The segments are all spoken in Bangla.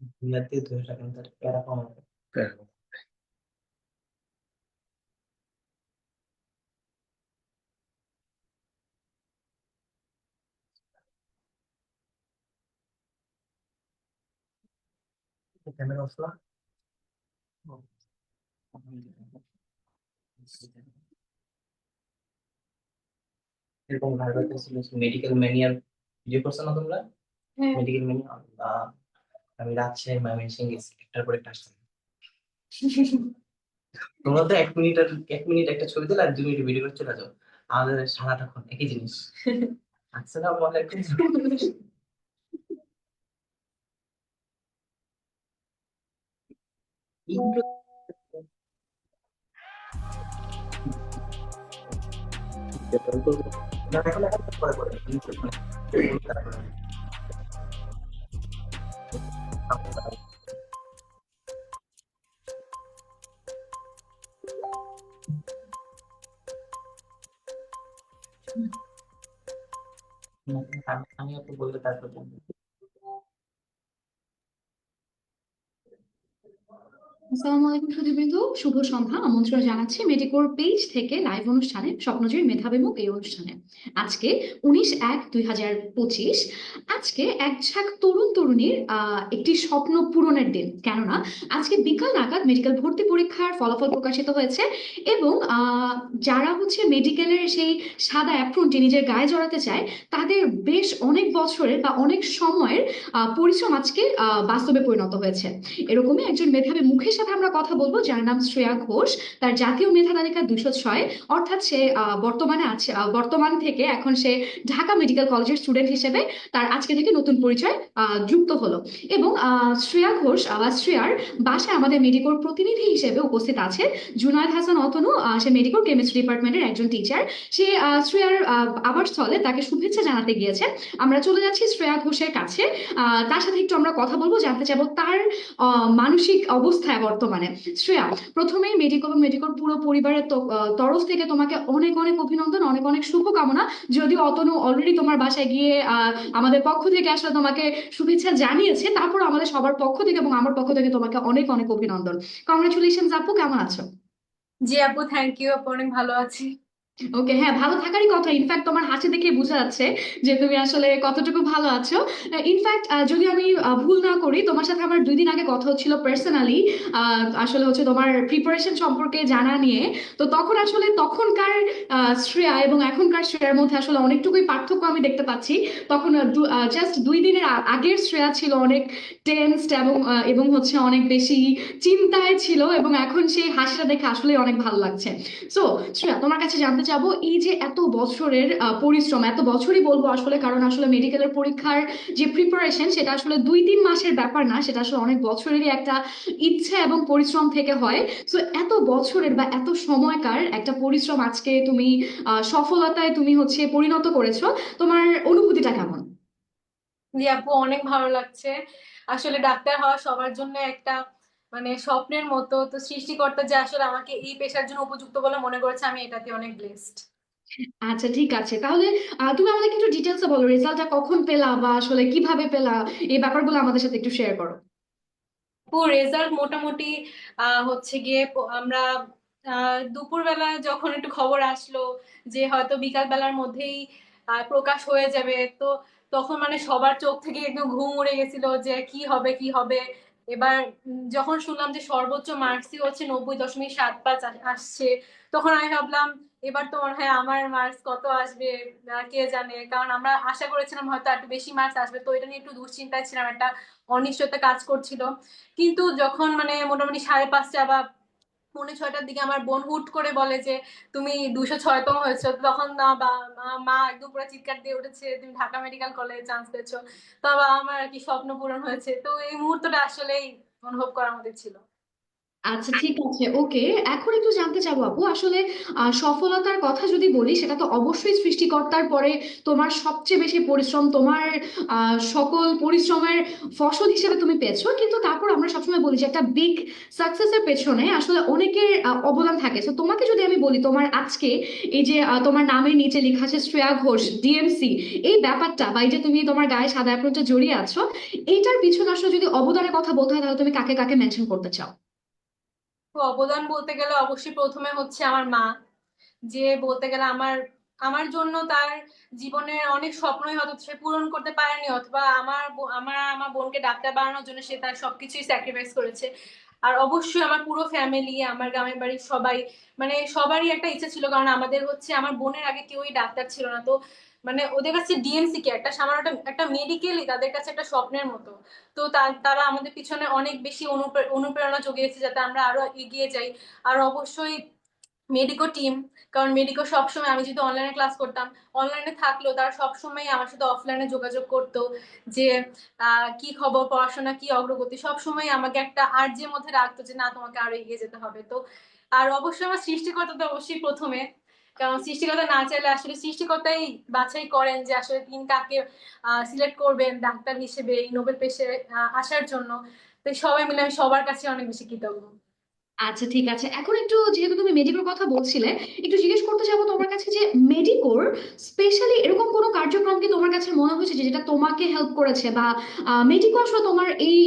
ইয়াতে ধরে রাখেন তার প্যারা কম ক্যামেরা অফ এরকম ভাইরাল মেডিকেল ম্যানিয়ার ভিডিও করছ না তোমরা মেডিকেল ম্যানিয়ার আমি রাজশাহী ময়মনসিংহ গেছি একটার পর একটা আসছে। তোমরা তো এক মিনিট আর এক মিনিট একটা ছবি দিলে আর দুই মিনিট ভিডিও করে চলে যাও। আমাদের সারাটাক্ষণ একই জিনিস। আসসালামু আলাইকুম। না এখন এখন পরে পরে। তারপরে আমি আপু বললে তারপর। আসসালামু আলাইকুম শুভ সন্ধ্যা। আমন্ত্রণ জানাচ্ছি মেডিকোর পেজ থেকে লাইভ অনুষ্ঠানে স্বপ্নজয়ী মেধাবী মুখ এই অনুষ্ঠানে। আজকে উনিশ এক দুই হাজার পঁচিশ। আজকে এক ঝাঁক তরুণ তরুণীর একটি স্বপ্ন পূরণের দিন। কেননা আজকে বিকাল নাগাদ মেডিকেল ভর্তি পরীক্ষার ফলাফল প্রকাশিত হয়েছে এবং যারা হচ্ছে মেডিকেলের সেই সাদা অ্যাপ্রনটি নিজের গায়ে জড়াতে চায়, তাদের বেশ অনেক বছরের বা অনেক সময়ের পরিশ্রম আজকে বাস্তবে পরিণত হয়েছে। এরকমই একজন মেধাবী মুখের সাথে আমরা কথা বলব। যার নাম শ্রেয়া ঘোষ। তার জাতীয় মেধা তালিকা দুশো ছয়। অর্থাৎ সে বর্তমানে আছে বর্তমান থেকে এখন সে ঢাকা মেডিকেল কলেজের স্টুডেন্ট হিসেবে তার আজকে থেকে নতুন পরিচয় যুক্ত হলো। এবং শ্রেয়া ঘোষ বা শ্রেয়ার বাসায় আমাদের মেডিকোর প্রতিনিধি হিসেবে উপস্থিত আছে জুনায়দ হাসান অতনু। সে মেডিকোর কেমিস্ট্রি ডিপার্টমেন্টের একজন টিচার। সে শ্রেয়ার আবাসস্থলে তাকে শুভেচ্ছা জানাতে গিয়েছে। আমরা চলে যাচ্ছি শ্রেয়া ঘোষের কাছে। তার সাথে একটু আমরা কথা বলব। জানতে চাইব তার মানসিক অবস্থায় বর্তমানে। শ্রেয়া, প্রথমেই মেডিকো এবং পুরো পরিবারের তরফ থেকে তোমাকে অনেক অনেক অভিনন্দন, অনেক অনেক শুভকামনা। যদিও অতনু অলরেডি তোমার বাসায় গিয়ে আমাদের পক্ষ থেকে আসলে তোমাকে শুভেচ্ছা জানিয়েছে। তারপর আমাদের সবার পক্ষ থেকে এবং আমার পক্ষ থেকে তোমাকে অনেক অনেক অভিনন্দন। কংগ্রেচুলেশন আপু, কেমন আছো? জি আপু থ্যাংক ইউ আপু, অনেক ভালো আছি। ওকে হ্যাঁ ভালো থাকারই কথা। ইনফ্যাক্ট তোমার হাসি দেখে বোঝা যাচ্ছে যে তুমি আসলে কতটুকু ভালো আছো। ইনফ্যাক্ট যদি আমি ভুল না করি, তোমার সাথে আমার দুই দিন আগে কথা হচ্ছিল পার্সোনালি আসলে হচ্ছে তোমার প্রিপারেশন সম্পর্কে জানা নিয়ে। তো তখন আসলে তখনকার শ্রেয়া এবং এখনকার শ্রেয়ার মধ্যে আসলে অনেকটুকুই পার্থক্য আমি দেখতে পাচ্ছি। তখন জাস্ট দুই দিনের আগের শ্রেয়া ছিল অনেক টেন্সড এবং এবং হচ্ছে অনেক বেশি চিন্তায় ছিল এবং এখন সেই হাসিটা দেখে আসলে অনেক ভালো লাগছে। সো শ্রেয়া, তোমার কাছে জানতে চাবো এই যে এত বছরের পরিশ্রম, এত বছরই বলব আসলে, কারণ আসলে মেডিকেলের পরীক্ষার যে প্রিপারেশন সেটা আসলে দুই তিন মাসের ব্যাপার না, সেটা আসলে অনেক বছরেরই একটা ইচ্ছা এবং পরিশ্রম থেকে হয়। সো এত বছরের বা এত সময়কার একটা পরিশ্রম আজকে তুমি সফলতায় তুমি হচ্ছে পরিণত করেছ, তোমার অনুভূতিটা কেমন? আপু, অনেক ভালো লাগছে। আসলে ডাক্তার হওয়া সবার জন্য একটা মানে স্বপ্নের মতো তো সৃষ্টিকর্তা যে আসলে আমাকে এই পেশার জন্য উপযুক্ত বলে মনে করেছে আমি এটাতে অনেক ব্লেসড আচ্ছা ঠিক আছে। তাহলে তুমি আমাদেরকে একটু ডিটেলসে বলো রেজাল্টটা কখন পেলা বা আসলে কীভাবে পেলা? এই ব্যাপারগুলো আমাদের সাথে একটু শেয়ার করো। আপু রেজাল্ট মোটামুটি আহ, হচ্ছে গিয়ে আমরা আহ, দুপুরবেলা যখন একটু খবর আসলো যে হয়তো বিকাল বেলার মধ্যেই প্রকাশ হয়ে যাবে তো তখন মানে সবার চোখ থেকে একদম ঘুম উড়ে গেছিল যে কি হবে কি হবে। এবার যখন শুনলাম যে সর্বোচ্চ মার্কসই হচ্ছে নব্বই দশমিক সাত পাঁচ আসছে, তখন আমি ভাবলাম, এবার তো মনে হয় আমার মার্কস কত আসবে কে জানে? কারণ আমরা আশা করেছিলাম হয়তো একটু বেশি মার্কস আসবে, তো এটা নিয়ে একটু দুশ্চিন্তায় ছিলাম, একটা অনিশ্চয়তা কাজ করছিল। কিন্তু যখন মানে মোটামুটি সাড়ে পাঁচটা বা পৌনে ছয়টার দিকে আমার বোন হুট করে বলে যে, তুমি দুশো ছয়তম হয়েছো। তখন মা- একদম পুরো চিৎকার দিয়ে উঠেছে, তুমি ঢাকা মেডিকেল কলেজে চান্স পেয়েছ। তবে আমার আর কি স্বপ্ন পূরণ হয়েছে। তো এই মুহূর্তটা আসলেই অনুভব করার মধ্যে ছিল। আচ্ছা ঠিক আছে। ওকে এখন একটু জানতে চাবো আপু আসলে আহ, সফলতার কথা যদি বলি সেটা তো অবশ্যই সৃষ্টিকর্তার পরে তোমার সবচেয়ে বেশি পরিশ্রম তোমার আহ, সকল পরিশ্রমের ফসল হিসেবে তুমি পেয়েছ। কিন্তু তারপর আমরা সবসময় বলি যে একটা বিগ সাকসেসের পেছনে আসলে অনেকের অবদান থাকে। তো তোমাকে যদি আমি বলি তোমার আজকে এই যে আহ, তোমার নামের নিচে লেখা আছে শ্রেয়া ঘোষ ডিএমসি এই ব্যাপারটা বা এই যে তুমি তোমার গায়ে সাদা অ্যাপ্রনটা জড়িয়ে আছো এইটার পিছনে আসলে যদি অবদানের কথা বলতে হয় তাহলে তুমি কাকে কাকে মেনশন করতে চাও? অবদান বলতে গেলে অবশ্যই প্রথমে হচ্ছে আমার মা, যে বলতে গেলে আমার আমার জন্য তার জীবনের অনেক স্বপ্নই হয়তো সে পূরণ করতে পারেনি অথবা আমার আমার আমার বোনকে ডাক্তার বানানোর জন্য সে তার সবকিছুই স্যাক্রিফাইস করেছে। আর অবশ্যই আমার পুরো ফ্যামিলি আমার গ্রামের বাড়ির সবাই মানে সবারই একটা ইচ্ছা ছিল, কারণ আমাদের হচ্ছে, আমার বোনের আগে কেউই ডাক্তার ছিল না। তো মানে ওদের কাছে ডিএমসি কে একটা সামান্য একটা- মেডিকেলই তাদের কাছে একটা স্বপ্নের মতো। তো তারা আমাদের পিছনে অনেক বেশি অনুপ্রে- অনুপ্রেরণা জুগিয়েছে যাতে আমরা আরও এগিয়ে যাই। আর অবশ্যই মেডিকো টিম কারণ মেডিকো সবসময়, আমি যেহেতু অনলাইনে ক্লাস করতাম অনলাইনে থাকলেও তারা সবসময় আমার সাথে অফলাইনে যোগাযোগ করতো যে কি খবর, পড়াশোনা, কি অগ্রগতি, সবসময় আমাকে একটা আর্যের মধ্যে রাখতো যে, না, তোমাকে আরও এগিয়ে যেতে হবে। তো, আর অবশ্যই আমার সৃষ্টিকর্তা তো অবশ্যই প্রথমে কারণ সৃষ্টিকর্তা না চাইলে আসলে সৃষ্টিকর্তাই বাছাই করেন যে আসলে তিনি কাকে সিলেক্ট করবেন ডাক্তার হিসেবে এই নোবেল পেশে আসার জন্য। তো সবাই মিলে আমি সবার কাছে অনেক বেশি কৃতজ্ঞ। আচ্ছা ঠিক আছে। এখন একটু যেহেতু তুমি মেডিকোর কথা বলছিলে, একটু জিজ্ঞেস করতে চাবো তোমার কাছে যে মেডিকোর স্পেশালি এরকম কোনো কার্যক্রম কি তোমার কাছে মনে হয়েছে যে যেটা তোমাকে হেল্প করেছে বা মেডিকো আসলে তোমার এই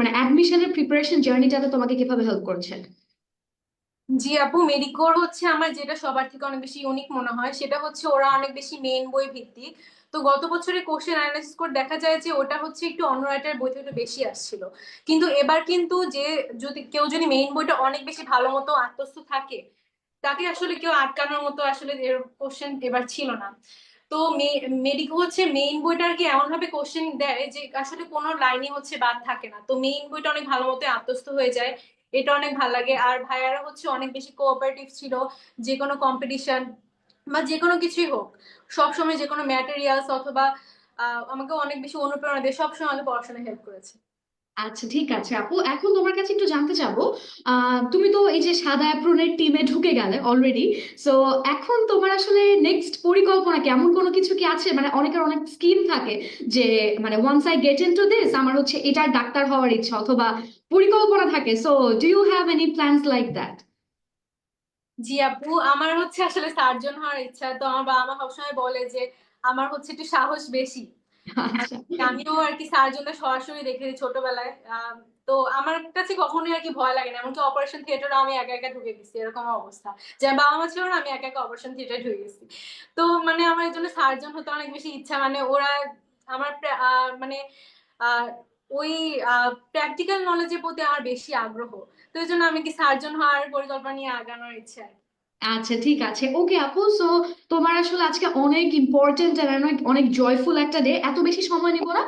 মানে অ্যাডমিশনের প্রিপারেশন জার্নিটাতে তোমাকে কীভাবে হেল্প করেছে? জি আপু মেডিকোর হচ্ছে আমার যেটা সবার থেকে অনেক বেশি ইউনিক মনে হয়। সেটা হচ্ছে ওরা অনেক বেশি মেইন বই ভিত্তিক। তো গত বছরে কোশ্চেন অ্যানালাইসিস করে দেখা যায় যে ওটা হচ্ছে একটু অন্য রাইটার বই থেকে একটু বেশি আসছিল। কিন্তু এবার কিন্তু যে যদি কেউ যদি মেইন বইটা অনেক বেশি ভালো মতো আত্মস্থ থাকে, তাকে আসলে কেউ আটকানোর মতো আসলে কোশ্চেন এবার ছিল না। তো মেডিকো হচ্ছে মেইন বইটা আর কি এমন ভাবে কোশ্চেন দেয় যে আসলে কোনো লাইনই হচ্ছে বাদ থাকে না। তো মেইন বইটা অনেক ভালো মতো আত্মস্থ হয়ে যায়। এটা অনেক ভালো লাগে। আর ভাইয়ারা হচ্ছে অনেক বেশি কোঅপারেটিভ ছিল, যে কোনো কম্পিটিশন বা যে কোনো কিছুই হোক, সবসময় যে কোনো ম্যাটেরিয়ালস অথবা আমাকে অনেক বেশি অনুপ্রেরণা দিয়ে সবসময় আমাকে পড়াশোনায় হেল্প করেছে। আচ্ছা ঠিক আছে। আপু, এখন তোমার কাছে একটু জানতে চাবো আহ তুমি তো এই যে সাদা অ্যাপ্রনের টিমে ঢুকে গেলে অলরেডি সো এখন তোমার আসলে নেক্সট পরিকল্পনা কি এমন কোনো কিছু কি আছে? মানে অনেকের অনেক স্কিম থাকে যে মানে once I get into this আমার হচ্ছে এটার ডাক্তার হওয়ার ইচ্ছা অথবা পরিকল্পনা থাকে। So do you have any plans like that জি, আপু, আমার হচ্ছে আসলে সার্জন হওয়ার ইচ্ছা। তো আমার বাবা মা সবসময় বলে যে, আমার হচ্ছে একটু সাহস বেশি। আমিও আর কি সার্জনটা সরাসরি দেখেছি ছোটবেলায়। তো আমার কাছে কখনোই আর কি ভয় লাগে না, এমনকি অপারেশন থিয়েটারে আমি একা একা ঢুকে গেছি, এরকম অবস্থা। যে বাবা মা ছিল না, আমি একা একা অপারেশন থিয়েটারে ঢুকে গেছি। তো মানে আমার এই জন্য সার্জন হতে অনেক বেশি ইচ্ছা মানে ওরা আমার মানে ওই প্র্যাকটিক্যাল নলেজের প্রতি আমার বেশি আগ্রহ। তো এই জন্য আমি কি সার্জন হওয়ার পরিকল্পনা নিয়ে আগানোর ইচ্ছা আর কি। আচ্ছা ঠিক আছে। ওকে আপু সো তোমার আসলে আজকে অনেক ইম্পর্টেন্ট অনেক অনেক জয়ফুল একটা ডে এত বেশি সময় নিব না।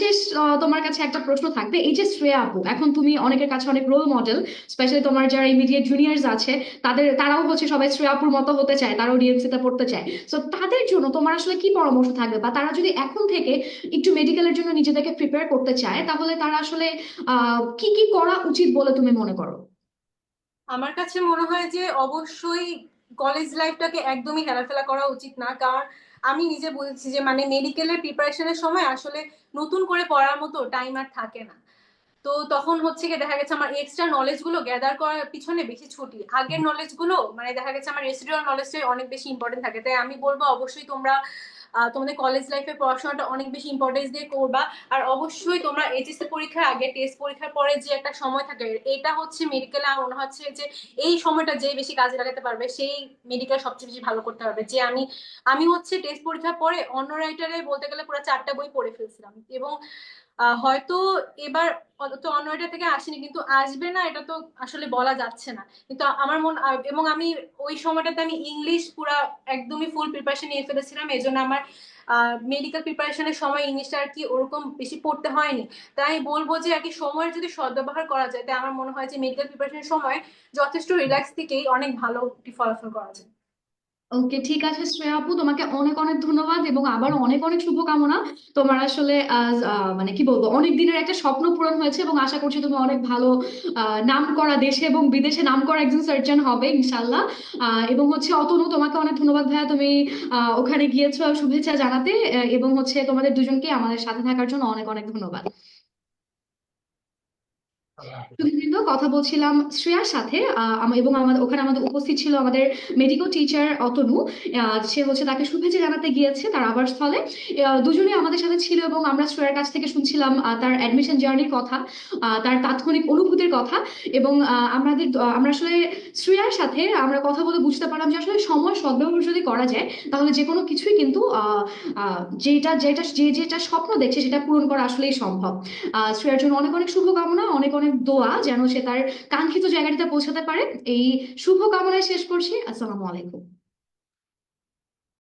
শেষ তোমার কাছে একটা প্রশ্ন থাকবে। এই যে শ্রেয়া আপু, এখন তুমি অনেকের কাছে অনেক রোল মডেল স্পেশালি তোমার যারা ইমিডিয়েট জুনিয়র্স আছে, তাদের, তারাও হচ্ছে সবাই শ্রেয়া আপুর মতো হতে চায়, তারাও ডিএমসি তে পড়তে চায়। সো তাদের জন্য তোমার আসলে কি পরামর্শ থাকবে? বা তারা যদি এখন থেকে একটু মেডিকেলের জন্য নিজেদেরকে প্রিপেয়ার করতে চায়, তাহলে তারা আসলে কি কি করা উচিত বলে তুমি মনে করো? আমার কাছে মনে হয় যে অবশ্যই কলেজ লাইফটাকে একদমই হেলাফেলা করা উচিত না। কারণ আমি নিজে বলছি যে মানে মেডিকেলের প্রিপারেশনের সময় আসলে নতুন করে পড়ার মতো টাইম আর থাকে না। তো তখন হচ্ছে কি দেখা গেছে আমার এক্সট্রা নলেজগুলো গ্যাদার করার পিছনে বেশি ছুটি। আগের নলেজগুলো মানে দেখা গেছে আমার রেসিডুয়াল নলেজটাই অনেক বেশি ইম্পর্টেন্ট থাকে। তাই আমি বলব অবশ্যই তোমরা তোমাদের কলেজ লাইফে পড়াশোনাটা অনেক বেশি ইম্পর্টেন্স দিয়ে করবা। আর অবশ্যই তোমরা এইচএসসি পরীক্ষার আগে টেস্ট পরীক্ষার পরে যে একটা সময় থাকে, এটা হচ্ছে মেডিকেলে আমার মনে হচ্ছে যে এই সময়টা যে বেশি কাজে লাগাতে পারবে, সেই মেডিকেল সবচেয়ে বেশি ভালো করতে পারবে। যে আমি আমি হচ্ছে টেস্ট পরীক্ষার পরে অন্য রাইটারে বলতে গেলে পুরো চারটা বই পড়ে ফেলছিলাম। এবং হয়তো এবার তো অন্য থেকে আসেনি, কিন্তু আসবে না, এটা তো আসলে বলা যাচ্ছে না। কিন্তু আমার মন এবং আমি ওই সময়টাতে আমি ইংলিশ পুরা একদমই ফুল প্রিপারেশন নিয়ে ফেলেছিলাম এই জন্য আমার মেডিকেল প্রিপারেশনের সময় ইংলিশটা আর কি ওরকম বেশি পড়তে হয়নি। তাই আমি বলব যে, আর কি সময়ের যদি সদ্ব্যবহার করা যায়, তাই আমার মনে হয় যে মেডিকেল প্রিপারেশনের সময় যথেষ্ট রিল্যাক্স থেকেই অনেক ভালো একটি ফলাফল করা যায়। ওকে ঠিক আছে শ্রেয়া আপু, তোমাকে অনেক অনেক ধন্যবাদ এবং আবার অনেক অনেক শুভকামনা। তোমার আসলে মানে কি বলব, অনেক দিনের একটা স্বপ্ন পূরণ হয়েছে এবং আশা করছি তুমি অনেক ভালো নাম করা দেশে এবং বিদেশে নাম করা একজন সার্জন হবে ইনশাল্লাহ এবং হচ্ছে অতনু, তোমাকে অনেক ধন্যবাদ ভাইয়া, তুমি ওখানে গিয়েছো, শুভেচ্ছা জানাতে এবং হচ্ছে তোমাদের দুজনকে আমাদের সাথে থাকার জন্য অনেক অনেক ধন্যবাদ। কথা বলছিলাম শ্রেয়ার সাথে এবং আমাদের ওখানে আমাদের উপস্থিত ছিল আমাদের মেডিকেল টিচার অতনু। সে হচ্ছে তাকে শুভেচ্ছা জানাতে গিয়েছে তার আবাসস্থলে আহ, দুজনেই আমাদের সাথে ছিল এবং আমরা শ্রেয়ার কাছ থেকে শুনছিলাম তার অ্যাডমিশন জার্নির কথা তার তাৎক্ষণিক অনুভূতির কথা এবং আমাদের আমরা আসলে শ্রেয়ার সাথে আমরা কথা বলে বুঝতে পারলাম যে আসলে সময় সদ্ব্যবহার যদি করা যায় তাহলে যে কোনো কিছুই কিন্তু যেটা যেটা যে যেটা স্বপ্ন দেখছে সেটা পূরণ করা আসলেই সম্ভব। শ্রেয়ার জন্য অনেক অনেক শুভকামনা অনেক অনেক অনেক দোয়া যেন সে তার কাঙ্ক্ষিত জায়গাটিতে পৌঁছাতে পারে। এই শুভ কামনায় শেষ করছি। আসসালামু আলাইকুম।